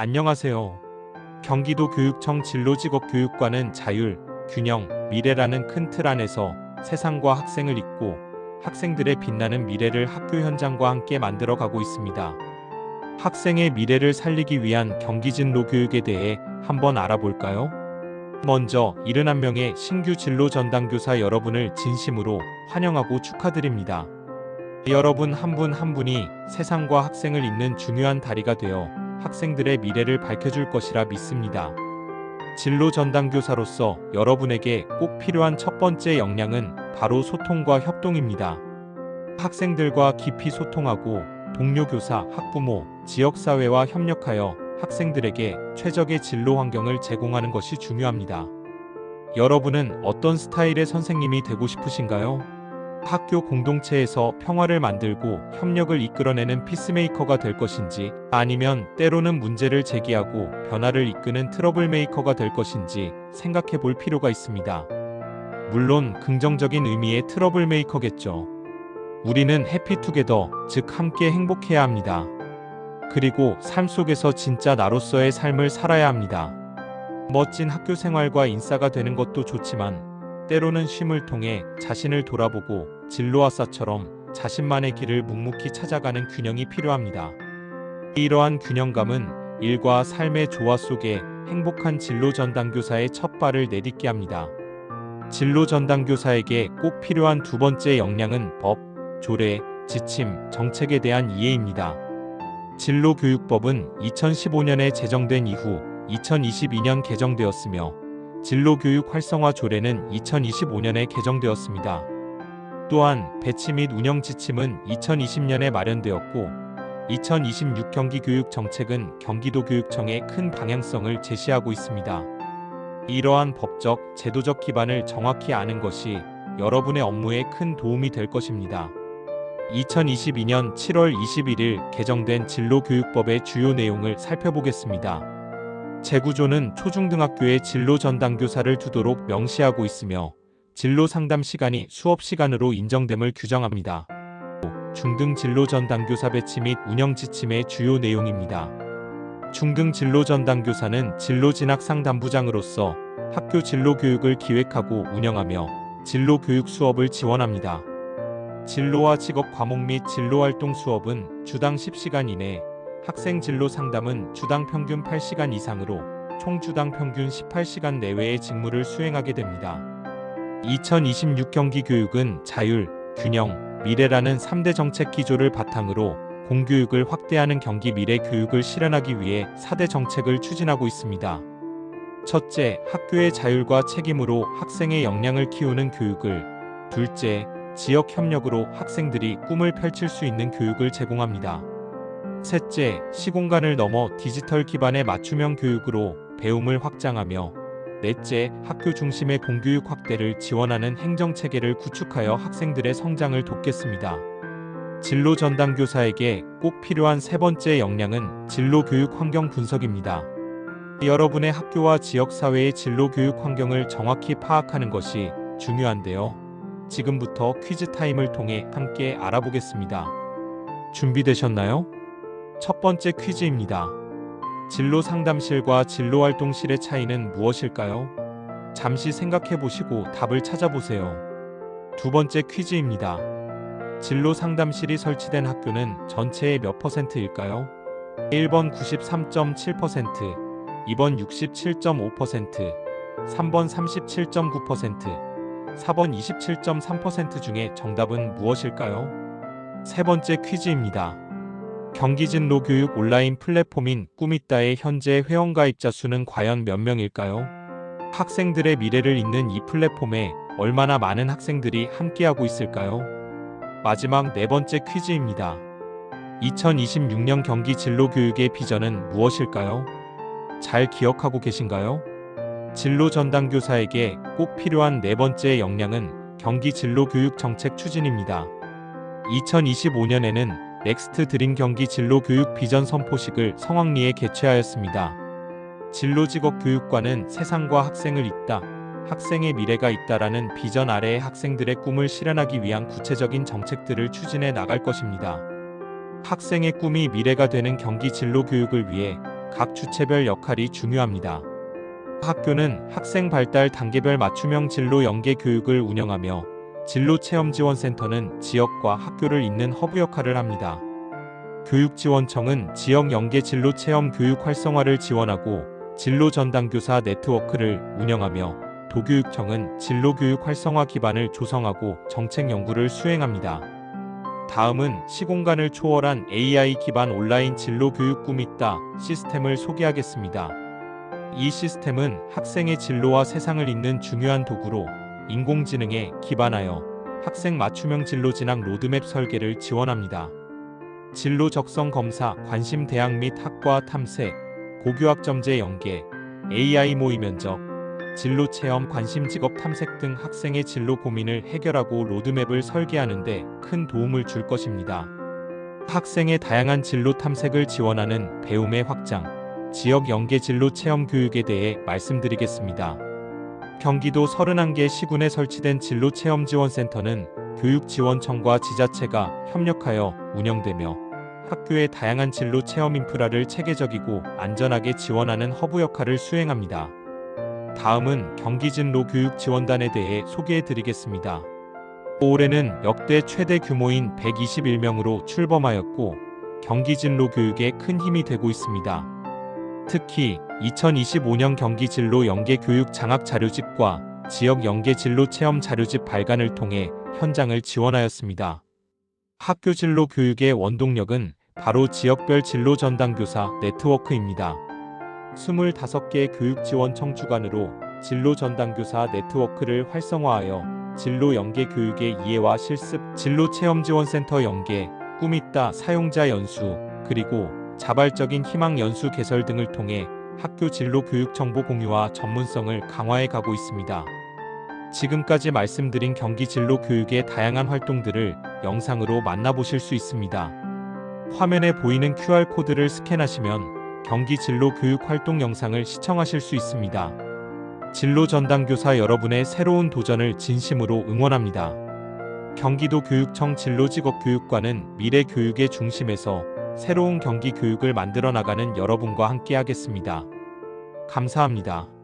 안녕하세요. 경기도 교육청 진로직업 교육과는 자율, 균형, 미래라는 큰 틀 안에서 세상과 학생을 잇고 학생들의 빛나는 미래를 학교 현장과 함께 만들어 가고 있습니다. 학생의 미래를 살리기 위한 경기 진로 교육에 대해 한번 알아볼까요? 먼저 71명의 신규 진로 전담 교사 여러분을 진심으로 환영하고 축하드립니다. 여러분 한 분한 분이 세상과 학생을 잇는 중요한 다리가 되어 학생들의 미래를 밝혀줄 것이라 믿습니다. 진로 전담 교사로서 여러분에게 꼭 필요한 첫 번째 역량은 바로 소통과 협동입니다. 학생들과 깊이 소통하고 동료 교사, 학부모, 지역사회와 협력하여 학생들에게 최적의 진로 환경을 제공하는 것이 중요합니다. 여러분은 어떤 스타일의 선생님이 되고 싶으신가요? 학교 공동체에서 평화를 만들고 협력을 이끌어내는 피스메이커가 될 것인지 아니면 때로는 문제를 제기하고 변화를 이끄는 트러블 메이커가 될 것인지 생각해 볼 필요가 있습니다. 물론 긍정적인 의미의 트러블 메이커겠죠. 우리는 해피투게더, 즉 함께 행복해야 합니다. 그리고 삶 속에서 진짜 나로서의 삶을 살아야 합니다. 멋진 학교 생활과 인싸가 되는 것도 좋지만 때로는 쉼을 통해 자신을 돌아보고 진로아싸처럼 자신만의 길을 묵묵히 찾아가는 균형이 필요합니다. 이러한 균형감은 일과 삶의 조화 속에 행복한 진로 전담 교사의 첫 발을 내딛게 합니다. 진로 전담 교사에게 꼭 필요한 두 번째 역량은 법, 조례, 지침, 정책에 대한 이해입니다. 진로교육법은 2015년에 제정된 이후 2022년 개정되었으며 진로교육 활성화 조례는 2025년에 개정되었습니다. 또한 배치 및 운영 지침은 2020년에 마련되었고 2026 경기 교육 정책은 경기도 교육청의 큰 방향성을 제시하고 있습니다. 이러한 법적, 제도적 기반을 정확히 아는 것이 여러분의 업무에 큰 도움이 될 것입니다. 2022년 7월 21일 개정된 진로교육법의 주요 내용을 살펴보겠습니다. 재구조는 초중등학교에 진로 전담 교사를 두도록 명시하고 있으며 진로 상담 시간이 수업 시간으로 인정됨을 규정합니다. 중등 진로 전담 교사 배치 및 운영 지침의 주요 내용입니다. 중등 진로 전담 교사는 진로 진학 상담부장으로서 학교 진로 교육을 기획하고 운영하며 진로 교육 수업을 지원합니다. 진로와 직업 과목 및 진로 활동 수업은 주당 10시간 이내, 학생 진로 상담은 주당 평균 8시간 이상으로 총 주당 평균 18시간 내외의 직무를 수행하게 됩니다. 2026 경기 교육은 자율, 균형, 미래라는 3대 정책 기조를 바탕으로 공교육을 확대하는 경기 미래 교육을 실현하기 위해 4대 정책을 추진하고 있습니다. 첫째, 학교의 자율과 책임으로 학생의 역량을 키우는 교육을. 둘째, 지역 협력으로 학생들이 꿈을 펼칠 수 있는 교육을 제공합니다. 셋째, 시공간을 넘어 디지털 기반의 맞춤형 교육으로 배움을 확장하며 넷째, 학교 중심의 공교육 확대를 지원하는 행정 체계를 구축하여 학생들의 성장을 돕겠습니다. 진로 전담 교사에게 꼭 필요한 세 번째 역량은 진로 교육 환경 분석입니다. 여러분의 학교와 지역 사회의 진로 교육 환경을 정확히 파악하는 것이 중요한데요. 지금부터 퀴즈 타임을 통해 함께 알아보겠습니다. 준비되셨나요? 첫 번째 퀴즈입니다. 진로 상담실과 진로 활동실의 차이는 무엇일까요? 잠시 생각해 보시고 답을 찾아보세요. 두 번째 퀴즈입니다. 진로 상담실이 설치된 학교는 전체의 몇 퍼센트일까요? 1번 93.7%, 2번 67.5%, 3번 37.9%, 4번 27.3% 중에 정답은 무엇일까요? 세 번째 퀴즈입니다. 경기진로 교육 온라인 플랫폼인 꿈있다의 현재 회원가입자 수는 과연 몇 명일까요? 학생들의 미래를 잇는 이 플랫폼에 얼마나 많은 학생들이 함께하고 있을까요? 마지막 네 번째 퀴즈입니다. 2026년 경기 진로 교육의 비전은 무엇일까요? 잘 기억하고 계신가요? 진로 전담 교사에게 꼭 필요한 네 번째 역량은 경기 진로 교육 정책 추진입니다. 2025년에는 넥스트 드림 경기 진로 교육 비전 선포식을 성황리에 개최하였습니다. 진로 직업 교육과는 세상과 학생을 잇다, 학생의 미래가 있다라는 비전 아래의 학생들의 꿈을 실현하기 위한 구체적인 정책들을 추진해 나갈 것입니다. 학생의 꿈이 미래가 되는 경기 진로 교육을 위해 각 주체별 역할이 중요합니다. 학교는 학생 발달 단계별 맞춤형 진로 연계 교육을 운영하며 진로 체험 지원센터는 지역과 학교를 잇는 허브 역할을 합니다. 교육지원청은 지역 연계 진로 체험 교육 활성화를 지원하고 진로 전담교사 네트워크를 운영하며 도교육청은 진로 교육 활성화 기반을 조성하고 정책 연구를 수행합니다. 다음은 시공간을 초월한 AI 기반 온라인 진로 교육 꿈 있다 시스템을 소개하겠습니다. 이 시스템은 학생의 진로와 세상을 잇는 중요한 도구로 인공지능에 기반하여 학생 맞춤형 진로 진학 로드맵 설계를 지원합니다. 진로 적성 검사, 관심 대학 및 학과 탐색, 고교학 점제 연계, AI 모의 면접, 진로 체험, 관심 직업 탐색 등 학생의 진로 고민을 해결하고 로드맵을 설계하는 데 큰 도움을 줄 것입니다. 학생의 다양한 진로 탐색을 지원하는 배움의 확장, 지역 연계 진로 체험 교육에 대해 말씀드리겠습니다. 경기도 31개 시군에 설치된 진로 체험 지원센터는 교육지원청과 지자체가 협력하여 운영되며 학교의 다양한 진로 체험 인프라를 체계적이고 안전하게 지원하는 허브 역할을 수행합니다. 다음은 경기진로 교육지원단에 대해 소개해 드리겠습니다. 올해는 역대 최대 규모인 121명으로 출범하였고 경기진로 교육에 큰 힘이 되고 있습니다. 특히 2025년 경기 진로 연계 교육 장학 자료집과 지역 연계 진로 체험 자료집 발간을 통해 현장을 지원하였습니다. 학교 진로 교육의 원동력은 바로 지역별 진로 전담교사 네트워크입니다. 25개 교육 지원 청 주관으로 진로 전담교사 네트워크를 활성화하여 진로 연계 교육의 이해와 실습, 진로 체험 지원센터 연계, 꿈있다 사용자 연수, 그리고 자발적인 희망 연수 개설 등을 통해 학교 진로 교육 정보 공유와 전문성을 강화해 가고 있습니다. 지금까지 말씀드린 경기 진로 교육의 다양한 활동들을 영상으로 만나보실 수 있습니다. 화면에 보이는 QR코드를 스캔하시면 경기 진로 교육 활동 영상을 시청하실 수 있습니다. 진로 전담교사 여러분의 새로운 도전을 진심으로 응원합니다. 경기도 교육청 진로직업교육과는 미래 교육의 중심에서 새로운 경기 교육을 만들어 나가는 여러분과 함께하겠습니다. 감사합니다.